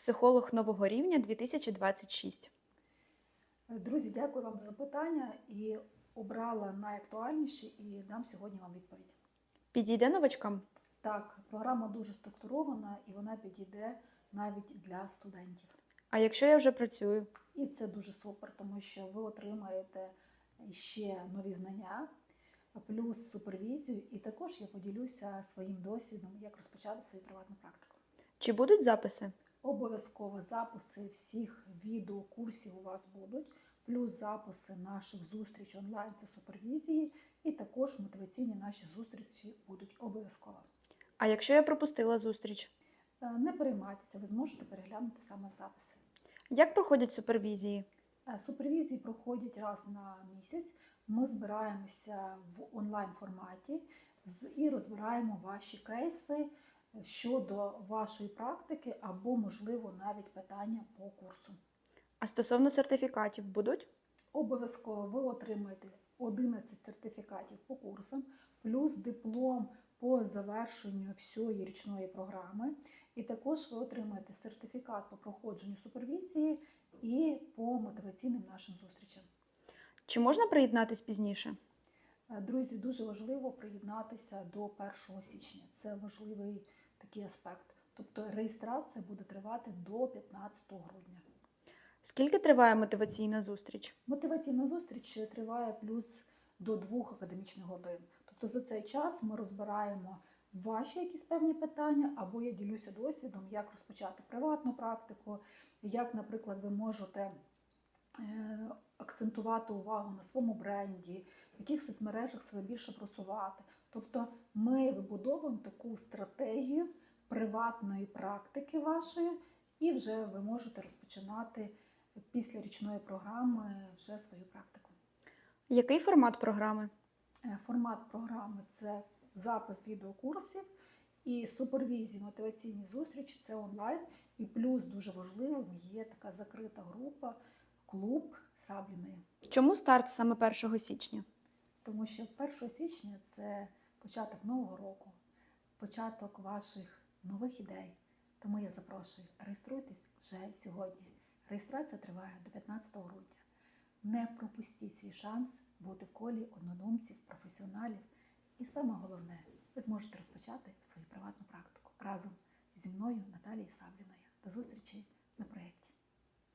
Психолог нового рівня 2026. Друзі, дякую вам за запитання і обрала найактуальніші і дам сьогодні вам відповідь. Підійде новачкам? Так, програма дуже структурована і вона підійде навіть для студентів. А якщо я вже працюю? І це дуже супер, тому що ви отримаєте ще нові знання, плюс супервізію, і також я поділюся своїм досвідом, як розпочати свою приватну практику. Чи будуть записи? Обов'язково записи всіх відеокурсів у вас будуть, плюс записи наших зустріч онлайн це супервізії, і також мотиваційні наші зустрічі будуть обов'язково. А якщо я пропустила зустріч? Е, Не переймайтеся, ви зможете переглянути саме записи. Як проходять супервізії? Е, Супервізії проходять раз на місяць. Ми збираємося в онлайн форматі і розбираємо ваші кейси щодо вашої практики або, можливо, навіть питання по курсу. А стосовно сертифікатів будуть? Обов'язково ви отримаєте 11 сертифікатів по курсам, плюс диплом по завершенню всієї річної програми. І також ви отримаєте сертифікат по проходженню супервізії і по мотиваційним нашим зустрічам. Чи можна приєднатись пізніше? Е, Друзі, дуже важливо приєднатися до 1 січня. Це важливий такий аспект. Тобто реєстрація буде тривати до 15 грудня. Скільки триває мотиваційна зустріч? Мотиваційна зустріч триває плюс до двох академічних годин. Тобто за цей час ми розбираємо ваші якісь певні питання, або я ділюся досвідом, як розпочати приватну практику, як, наприклад, ви можете акцентувати увагу на своєму бренді, в яких соцмережах себе більше просувати. Тобто ми вибудовуємо таку стратегію приватної практики вашої, і вже ви можете розпочинати після річної програми вже свою практику. Який формат програми? Е, Формат програми це запис відеокурсів і супервізії, мотиваційні зустрічі це онлайн. І плюс дуже важливим є така закрита група, клуб Сабліної. Чому старт саме 1 січня? Тому що 1 січня це початок нового року, початок ваших нових ідей. Тому я запрошую, реєструйтесь вже сьогодні. Реєстрація триває до 15 грудня. Не пропустіть свій шанс бути в колі однодумців, професіоналів. І саме головне, ви зможете розпочати свою приватну практику разом зі мною, Наталією Сабліною. До зустрічі.